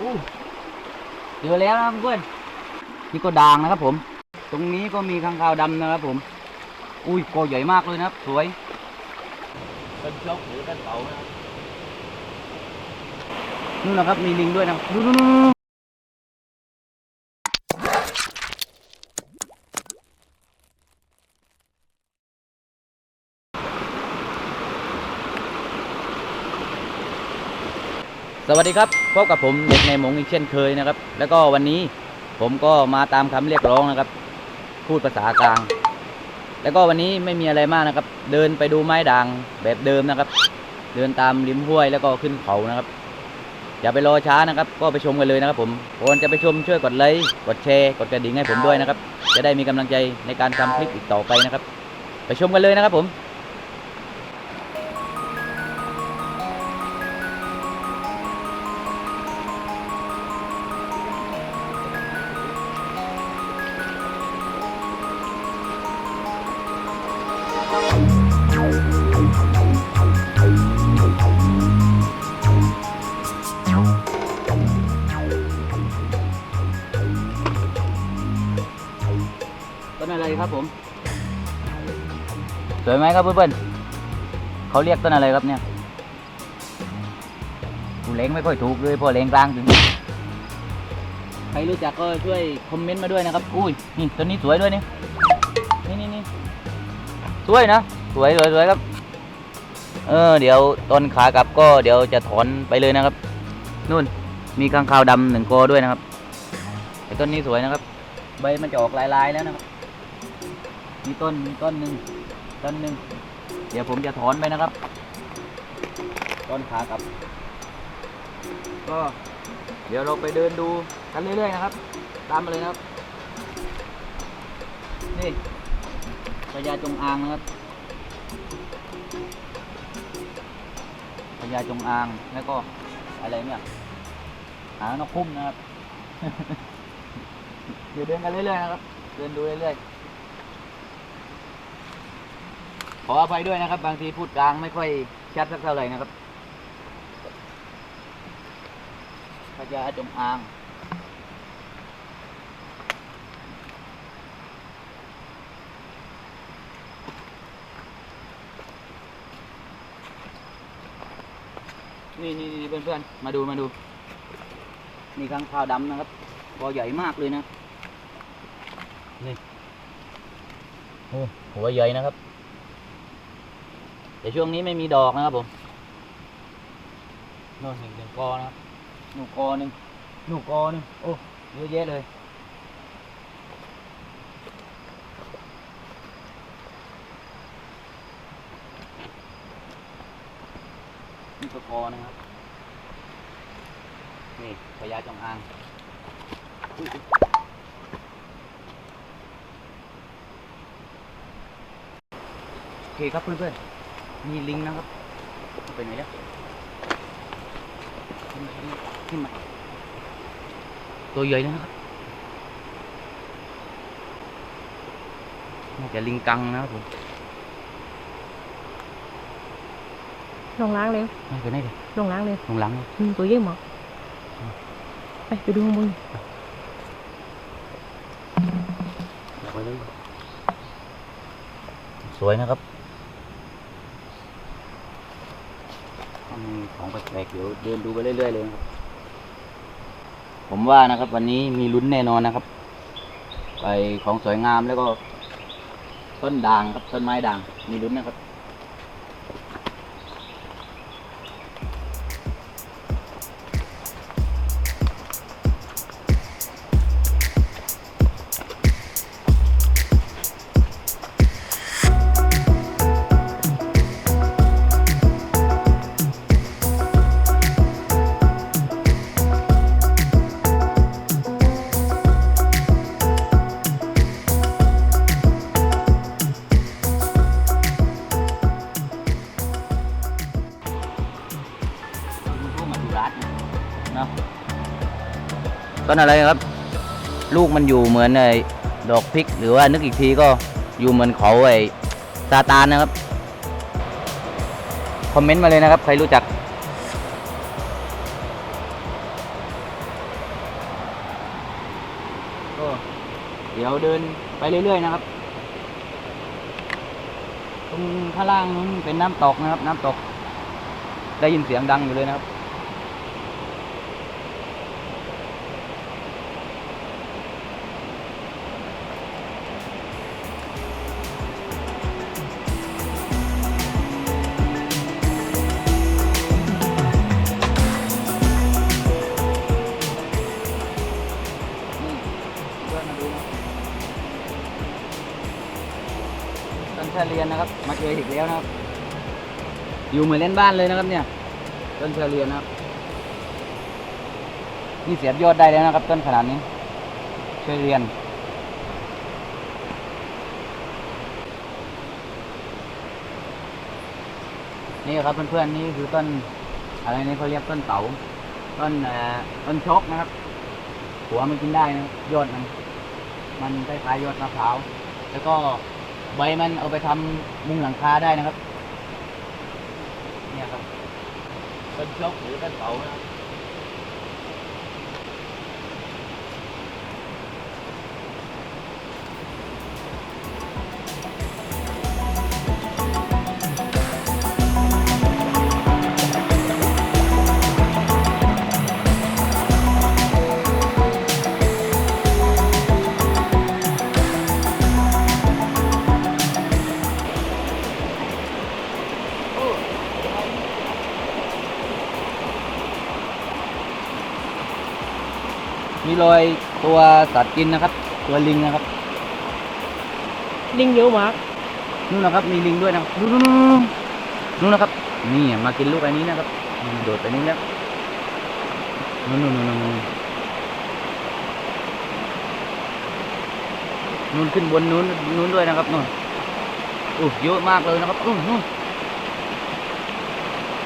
อู้เจอแล้วนะครับเพื่อนนี่ก็ด่างนะครับผม ตรงนี้ก็มีข้างคาวดำนะครับผม อุ้ยกอใหญ่มากเลยนะครับ สวยเป็นชกหรือเป็นเสานะครับนู่นนะครับมีลิงด้วยนะดูดูดู สวัสดีครับพบกับผมเด็กในหมงอีกเช่นเคยนะครับ แล้วก็วันนี้ผมก็มาตามคำเรียกร้องนะครับ พูดภาษากลาง แล้วก็วันนี้ไม่มีอะไรมากนะครับ เดินไปดูไม้ด่างแบบเดิมนะครับ เดินตามริมห้วยแล้วก็ขึ้นเขานะครับ อย่าไปรอช้านะครับ ก็ไปชมกันเลยนะครับ ผมก่อนจะไปชมช่วยกดไลค์กดแชร์กดกระดิ่งให้ผมด้วยนะครับ จะได้มีกำลังใจในการทำคลิปอีกต่อไปนะครับ ไปชมกันเลยนะครับผม สวยไหมครับเพื่อนๆเขาเรียกต้นอะไรครับเนี่ยกูเล้งไม่ค่อยถูกเลยเพอเล้งกลางถึงใครรู้จักก็ช่วยคอมเมนต์มาด้วยนะครับ อุ้ยนี่ต้นนี้สวยด้วยนี่นี่นี่นี่สวยนะสวยสวยสวยครับ เออ เดี๋ยวต้นขากลับก็เดี๋ยวจะถอนไปเลยนะครับนู่นมีข้างคาวดำหนึ่งกอด้วยนะครับไอ้ต้นนี้สวยนะครับ ใบมันจะออกลายๆแล้วนะครับ มีต้นมีต้นหนึ่ง ต้นหนึ่งเดี๋ยวผมจะถอนไปนะครับ ต้นขากลับ ก็เดี๋ยวเราไปเดินดูกันเรื่อยๆนะครับ ตามมาเลยนะครับ นี่พญาจงอางนะครับพญาจงอางแล้วก็อะไรเนี่ยหางนกคุ้มนะครับ เดี๋ยวเดินกันเรื่อยๆนะครับ เดินดูเรื่อยๆ ขออภัยด้วยนะครับ บางทีพูดกลางไม่ค่อยชัดสักเท่าไหร่นะครับพญาจงอางนี่นี่เพื่อนๆมาดูมาดู นี่ข้างข้าวดำนะครับกอใหญ่มากเลยนะ นี่โอ้หัวใหญ่นะครับ แต่ช่วงนี้ไม่มีดอกนะครับผมโน่นหนึ่งหนึ่งกอนะครับหนูกอหนึ่งหนูกอหนึ่งโอ้เยอะแยะเลยนี่ก็กอนะครับ นี่พญาจงอางอุ๊ยอุ๊ยโอเคครับเพื่อนๆ มีลิงนะครับเอาไปไหนแล้วขึ้นมาขึ้นมาตัวใหญ่นะครับน่าจะลิงกังนะครับผมลงล้างเร็วไม่ไปไหนเลยลงล้างเร็วลงหลังเลยอืมตัวเยี่ยมหมอไปไปดูข้างบนสวยนะครับมีของ แปลกเดี๋ยวเดินดูไปเรื่อยๆเลยครับ ผมว่านะครับ วันนี้มีลุ้นแน่นอนนะครับ ไปของสวยงามแล้วก็ ต้นด่างครับต้นไม้ด่างมีลุ้นนะครับ นอะไรครับ ลูกมันอยู่เหมือนไอ้ดอกพริก หรือว่านึกอีกทีก็อยู่เหมือนเขาไอ้ซาตานนะครับ คอมเมนต์มาเลยนะครับ ใครรู้จักเดี๋ยวเดินไปเรื่อยๆนะครับ ตรงข้างล่างนู้นเป็นน้ำตกนะครับ น้ำตก ได้ยินเสียงดังอยู่เลยนะครับ เลียนนะครับ มาเจออีกแล้วนะครับ อยู่เหมือนเล่นบ้านเลยนะครับ เนี่ย ต้นชาเลียนนะครับนี่เสียบยอดได้แล้วนะครับ ต้นขนาดนี้ชาเลียน นี่ครับเพื่อนๆนี่คือต้นอะไรนี่เขาเรียกต้นเต๋าต้นต้นชกนะครับ หัวมันกินได้นะยอดมันมันคล้ายๆยอดมะพร้าวแล้วก็ ใบมันเอาไปทำมุงหลังคาได้นะครับ เนี่ยครับเป็นชกหรือเป็นเสานะครับ ตัวสัตว์กินนะครับ ตัวลิงนะครับ ลิงเยอะมากนู่นนะครับ มีลิงด้วยนะครับนู่นนู่นนู่นนู่นนะครับ นี่มากินลูกอันนี้นะครับนี่โดดไปนี่แล้วนู่นนู่นนู่นนู่นนู่นนู่นขึ้นบนนู้นนู้นด้วยนะครับนู่นโอ้เยอะมากเลยนะครับนู่นนู่น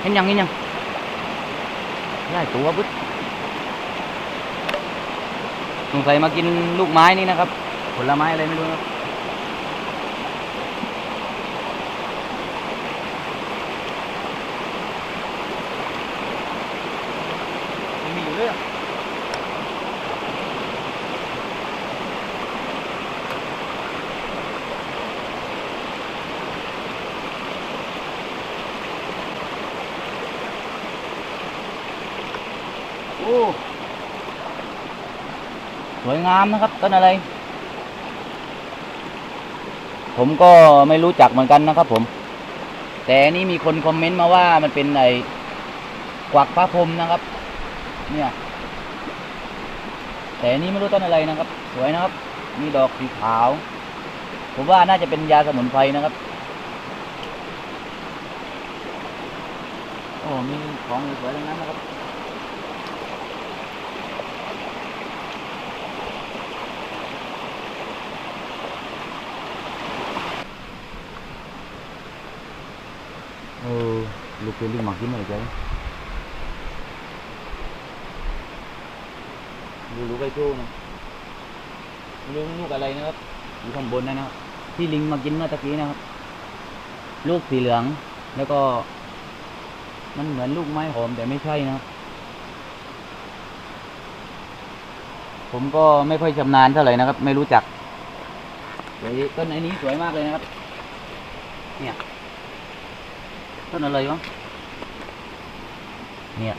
เห็นยังเห็นยังได้ตัวบึ๊ด สงสัยมากินลูกไม้นี่นะครับ ผลไม้อะไรไม่รู้ครับ ยังมีอยู่เลยอะโอ้ส วยงามนะครับต้นอะไร ผมก็ไม่รู้จักเหมือนกันนะครับผม แต่นี่มีคนคอมเมนต์มาว่ามันเป็นไอ้กวักพระพรมนะครับ เนี่ย แต่นี้ไม่รู้ต้นอะไรนะครับ สวยนะครับ มีดอกสีขาว ผมว่าน่าจะเป็นยาสมุนไพรนะครับโอ้มีของสวยๆทั้งนั้นนะครับ เออ ลูกเป็นลิงหมักกินอะไรใจดูลูกไอ้โจ้นะไม่รู้ลูกอะไรนะครับอยู่ข้างบนนั่นะครับที่ลิงมากินเมื่อตะกี้นะครับ ลูกสีเหลือง แล้วก็ มันเหมือนลูกไม้หอมแต่ไม่ใช่นะครับ ผมก็ไม่ค่อยชำนาญเท่าไหร่นะครับ ไม่รู้จักต้นไอ้นี้สวยมากเลยนะครับ เนี่ยต้นอะไรวะ เนี่ย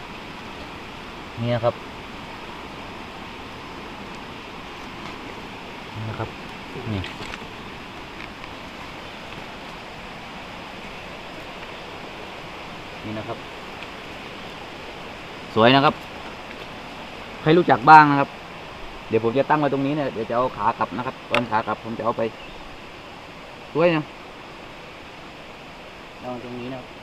เนี่ยครับนี่นะครับนี่นี่นะครับ สวยนะครับ ใครรู้จักบ้างนะครับ เดี๋ยวผมจะตั้งไว้ตรงนี้เนี่ยเดี๋ยวจะเอาขากลับนะครับตอนขากลับผมจะเอาไปสวยนะตั้งตรงนี้นะครับ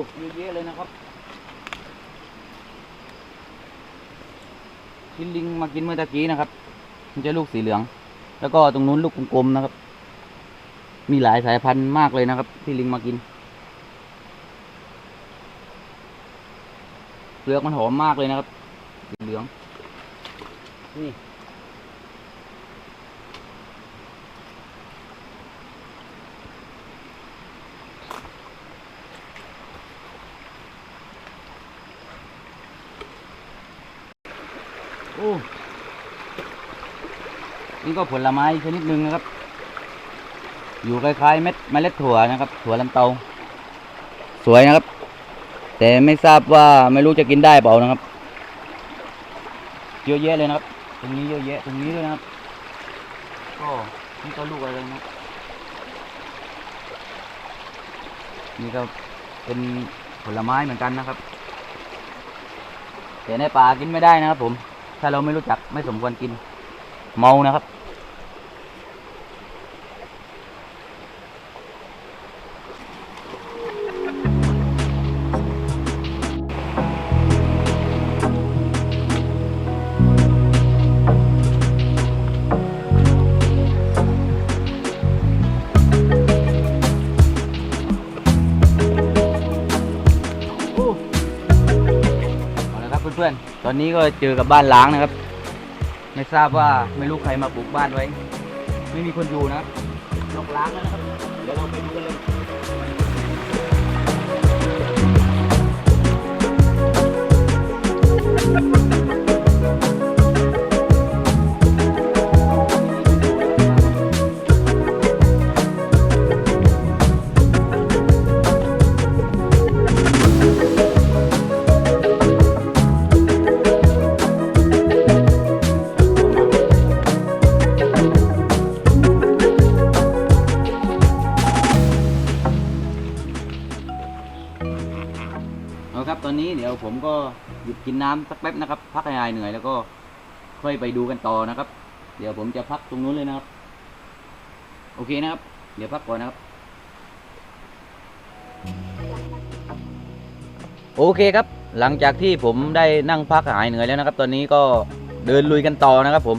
อ้เยอะแยะเลยนะครับที่ลิงมากินเมื่อตะกี้นะครับ มันจะลูกสีเหลือง แล้วก็ตรงนู้นลูกกลมๆนะครับ มีหลายสายพันธุ์มากเลยนะครับ ที่ลิงมากินเปลือกมันหอมมากเลยนะครับสีเหลืองนี่ อ้นี่ก็ผลไม้ชนิดหนึ่งนะครับ อยู่คล้ายๆเม็ดเมล็ดถั่วนะครับ ถั่วลันเตา สวยนะครับ แต่ไม่ทราบว่าไม่รู้จะกินได้เปล่านะครับ เยอะแยะเลยนะครับ ตรงนี้เยอะแยะตรงนี้ด้วยนะครับก็นี่ก็ลูกอะไรนะนี่ก็เป็นผลไม้เหมือนกันนะครับแต่ในป่ากินไม่ได้นะครับผม ถ้าเราไม่รู้จักไม่สมควรกิน เมานะครับ อนๆ ตอนนี้ก็เจอกับบ้านล้างนะครับ ไม่ทราบว่าไม่รู้ใครมาปลูกบ้านไว้ ไม่มีคนอยู่นะครับลกล้างแล้วนะครับ เดี๋ยวเราไปดูกันเลย อาครับตอนนี้เดี๋ยวผมก็หยุดกินน้ำสักแป๊บนะครับ พักให้หายเหนื่อยแล้วก็ค่อยไปดูกันต่อนะครับ เดี๋ยวผมจะพักตรงนู้นเลยนะครับ โอเคนะครับ เดี๋ยวพักก่อนนะครับ โอเคครับ หลังจากที่ผมได้นั่งพักหายเหนื่อยแล้วนะครับ ตอนนี้ก็เดินลุยกันต่อนะครับผม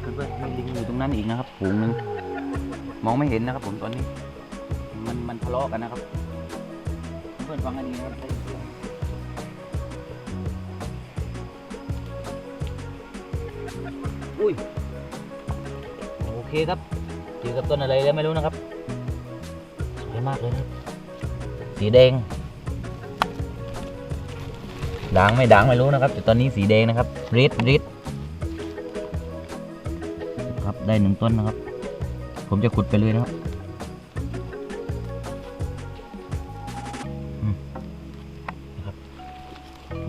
เพื่อนๆมีลิงอยู่ตรงนั้นอีกนะครับฝูงหนึง มองไม่เห็นนะครับผมตอนนี้ มันมันทะเลาะกันนะครับ เพื่อนฟังให้ดีนะครับอุ้ยโอเคครับเจอกับต้นอะไรแล้วไม่รู้นะครับสวยมากเลยนะสีแดงด่างไม่ด่างไม่รู้นะครับ แต่ตอนนี้สีแดงนะครับริดริดครับได้หนึ่งต้นนะครับ ผมจะขุดไปเลยนะครับอืมนะครับ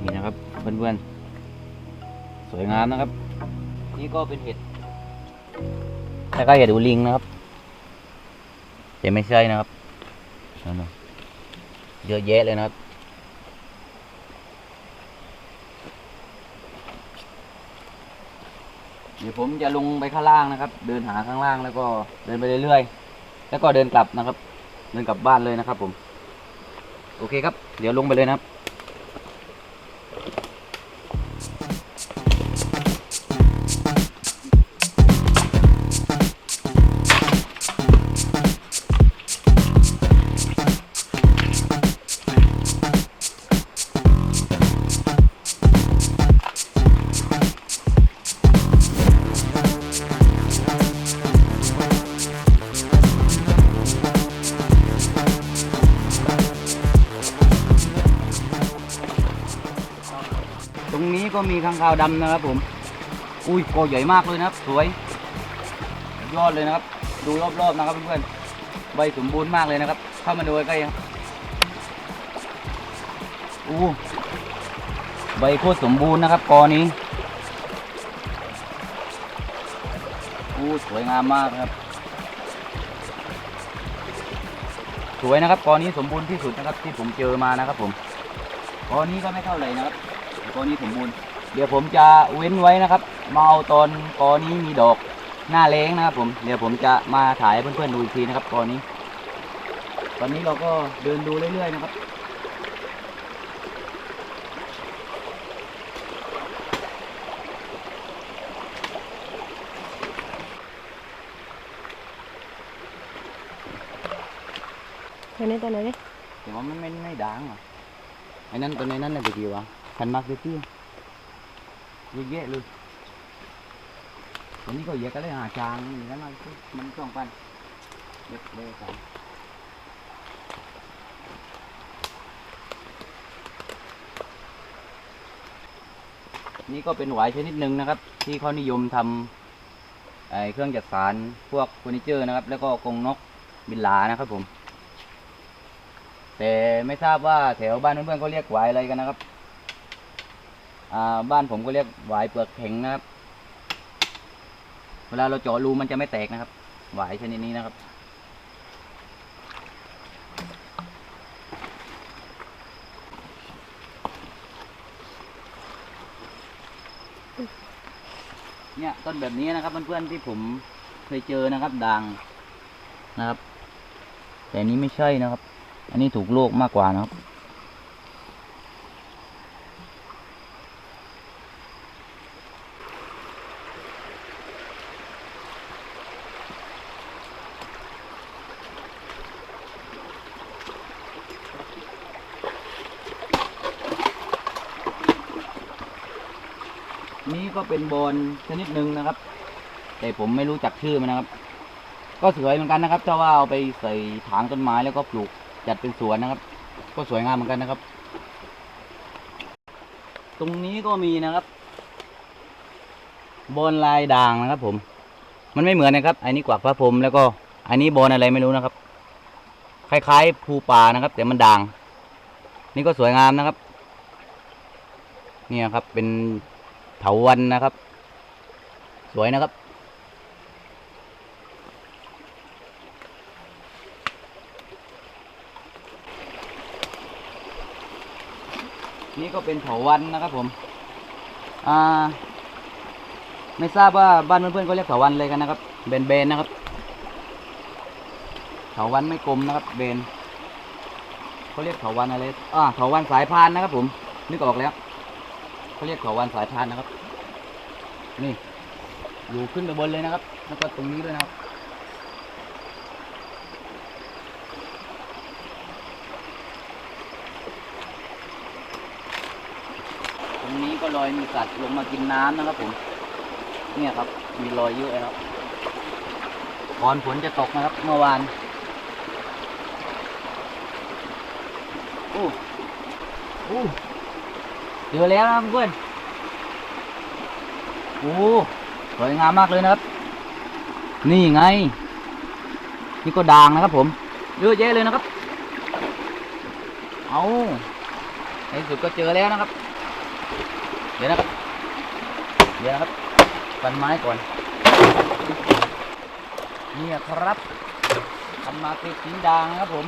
นี่นะครับเพื่อนๆ สวยงามนะครับ นี่ก็เป็นเห็ดแล้วก็เห็ดอูลิงนะครับแต่ไม่ใช่นะครับ เยอะแยะเลยนะครับ ดี๋ยวผมจะลงไปข้างล่างนะครับ เดินหาข้างล่างแล้วก็เดินไปเรื่อยๆแล้วก็เดินกลับนะครับ เดินกลับบ้านเลยนะครับ ผม โอเคครับ เดี๋ยวลงไปเลยนะครับ มีข้างคาวดำนะครับผม อุ้ยกอใหญ่มากเลยนะครับ สวย ยอดเลยนะครับ ดูรอบๆนะครับเพื่อนๆ ใบสมบูรณ์มากเลยนะครับ เข้ามาดูใกล้ๆครับอู้ใบโคตรสมบูรณ์นะครับกอนี้อู้สวยงามมากครับ สวยนะครับกอนี้สมบูรณ์ที่สุดนะครับที่ผมเจอมานะครับผมกอนี้ก็ไม่เท่าไหร่นะครับกอนี้สมบูรณ์ เดี๋ยวผมจะเว้นไว้นะครับ มาเอาตอนกอนี้มีดอกหน้าแรงนะครับ ผมเดี๋ยวผมจะมาถ่ายให้เพื่อนๆดูอีกทีนะครับกอนี้ ตอนนี้เราก็เดินดูเรื่อยๆนะครับตัวนี้ตัวไหนดิแต่ว่ามันไม่ไม่ดังอะไอ้นั่นตัวในนั้นน่ะเป็นกี่วะพันมากเลยที่ เยอะแยะเลยวันนี้ก็เยอะก็เลยหาจางนี่นะมันมันสองพันเด็กเลยสองนี่ก็เป็นหวายชนิดหนึ่งนะครับ ที่เขานิยมทำเครื่องจัดสารพวกเฟอร์นิเจอร์นะครับ แล้วก็กรงนกบินหลานะครับผม แต่ไม่ทราบว่าแถวบ้านเพื่อนๆเขาเรียกหวายอะไรกันนะครับ บ้านผมก็เรียกหวายเปลือกแข็งนะครับ เวลาเราเจาะรูมันจะไม่แตกนะครับ หวายชนิดนี้นะครับ เนี่ยต้นแบบนี้นะครับเพื่อนๆที่ผมเคยเจอนะครับด่างนะครับ แต่นนี้ไม่ใช่นะครับ อันนี้ถูกโรคมากกว่านะครับ นี่ก็ เป็นบอลชนิดหนึ่งนะครับ แต่ผมไม่รู้จักชื่อมันนะครับ ก็สวยเหมือนกันนะครับถ้าว่าเอาไปใส่ถางต้นไม้แล้วก็ปลูกจัดเป็นสวนนะครับ ก็สวยงามเหมือนกันนะครับ ตรงนี้ก็มีนะครับบอลลายด่างนะครับ ผม มันไม่เหมือนนะครับ อันนี้กวักพระพรมแล้วก็ อันนี้บอลอะไรไม่รู้นะครับ คล้ายๆภูป่านะครับ แต่มันด่าง นี่ก็สวยงามนะครับ เนี่ยครับเป็น เถาวันนะครับ สวยนะครับ นี่ก็เป็นเถาวันนะครับผม อ่า ไม่ทราบว่าบ้านเพื่อนๆเขาเรียกเถาวันเลยกันนะครับเบนเบนนะครับเถาวันไม่กลมนะครับเบนเขาเรียกเถาวันอะไรอ่าเถาวันสายพานนะครับผมนึกออกแล้ว เขาเรียกเถาวันสายพานนะครับ นี่อยู่ขึ้นไปบนเลยนะครับ แล้วก็ตรงนี้ด้วยนะครับตรงนี้ก็ลอยมีสัตว์ลงมากินน้ำนะครับผม เนี่ยครับ มีรอยเยอะนะครับก่อนฝนจะตกนะครับเมื่อวานโอ้โอ้ เจอแล้วนะครับเพื่อนโอ้สวยงามมากเลยนะครับ นี่ไง นี่ก็ด่างนะครับผม เยอะแยะเลยนะครับ เอาในสุดก็เจอแล้วนะครับ เดี๋ยวนะครับ เดี๋ยวนะครับปันไม้ก่อนเนี่ยครับทำมาเป็นสีด่างนะครับผม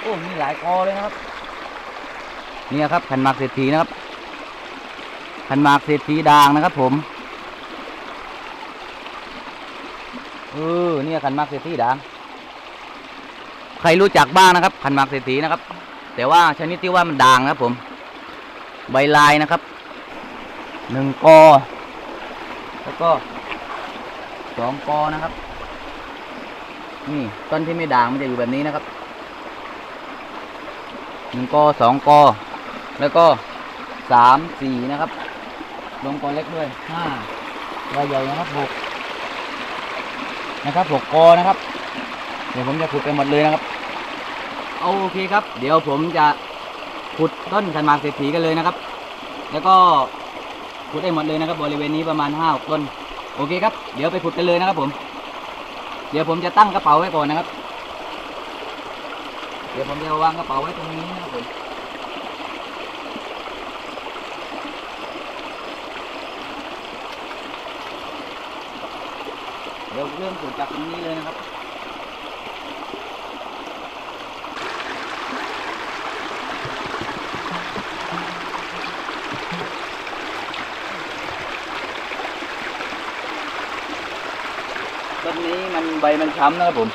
โอ้ มีหลายกอเลยนะครับ นี่ยครับขันหมากเศรษฐีนะครับขันหมากเศรษฐีด่างนะครับ ผมเออเนี่ยขันหมากเศรษฐีด่างใครรู้จักบ้างนะครับขันหมากเศรษฐีนะครับ แต่ว่าชนิดที่ว่ามันด่างนะครับ ผม ใบลายนะครับหนึ่งกอแล้วก็สองกอนะครับ นี่ต้นที่ไม่ด่างมันจะอยู่แบบนี้นะครับหนึ่งกอสองกอ แล้วก็สามสี่นะครับลงกอเล็กด้วยห้าใบใหญ่นะครับหกนะครับหกกอนะครับ เดี๋ยวผมจะขุดไปหมดเลยนะครับโอเคครับ เดี๋ยวผมจะขุดต้นขันหมากเศรษฐีกันเลยนะครับ แล้วก็ขุดได้หมดเลยนะครับ บริเวณนี้ประมาณห้าต้น โอเคครับ เดี๋ยวไปขุดกันเลยนะครับ ผม เดี๋ยวผมจะตั้งกระเป๋าไว้ก่อนนะครับ เดี๋ยวผมจะวางกระเป๋าไว้ตรงนี้นะครับผม เดี๋ยวเริ่มขุดจากตรงนี้เลยนะครับต้นนี้มันใบมันช้ำนะครับผม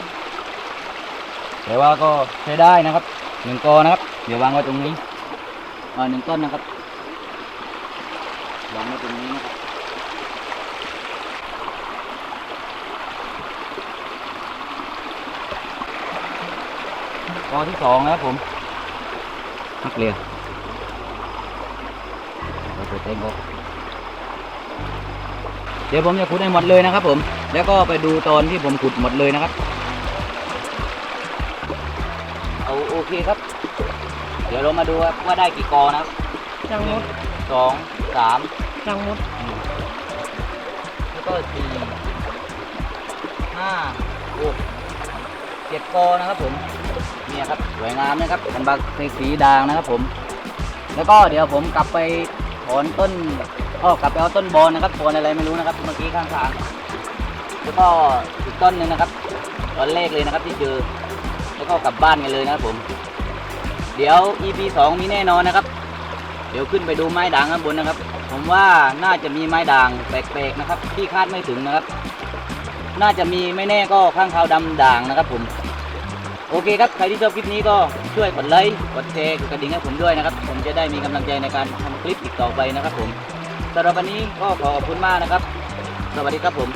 แต่ว่าก็ใช้ได้นะครับหนึ่งกอนะครับ เดี๋ยววางไว้ตรงนี้อ่าหนึ่งต้นนะครับ วางไว้ตรงนี้นะครับ กอที่สองนะครับผมนักเรียนเราเปิดเต็งก็เดี๋ยวผมจะขุดให้หมดเลยนะครับผม แล้วก็ไปดูตอนที่ผมขุดหมดเลยนะครับ เอาโอเคครับ เดี๋ยวเรามาดูครับว่าได้กี่กอนะครับจังหหนึ่วะงสองสามรังมดแล้วก็สี่ห้าหกเจ็ดกอนะครับผม เนี่ยครับสวยงามนะครับเป็นบักสีด่างนะครับ ผม แล้วก็เดี๋ยวผมกลับไปถอนต้นอ้อกลับไปเอาต้นบอลนะครับบอลอะไรไม่รู้นะครับ เมื่อกี้ข้างทางแล้วก็อีกต้นหนึ่งนะครับตอนแรกเลยนะครับที่เจอแล้วก็กลับบ้านกันเลยนะครับผม เดี๋ยว EP สองมีแน่นอนนะครับ เดี๋ยวขึ้นไปดูไม้ด่างข้างบนนะครับ ผมว่าน่าจะมีไม้ด่างแปลกๆนะครับ ที่คาดไม่ถึงนะครับ น่าจะมีไม่แน่ก็ข้างคาวดำด่างนะครับผม โอเคครับ ใครที่ชอบคลิปนี้ก็ช่วยกดไลค์ กดแชร์ กดกระดิ่งให้ผมด้วยนะครับ ผมจะได้มีกำลังใจในการทำคลิปอีกต่อไปนะครับผมสำหรับวันนี้ก็ขอขอบคุณมากนะครับ สวัสดีครับผม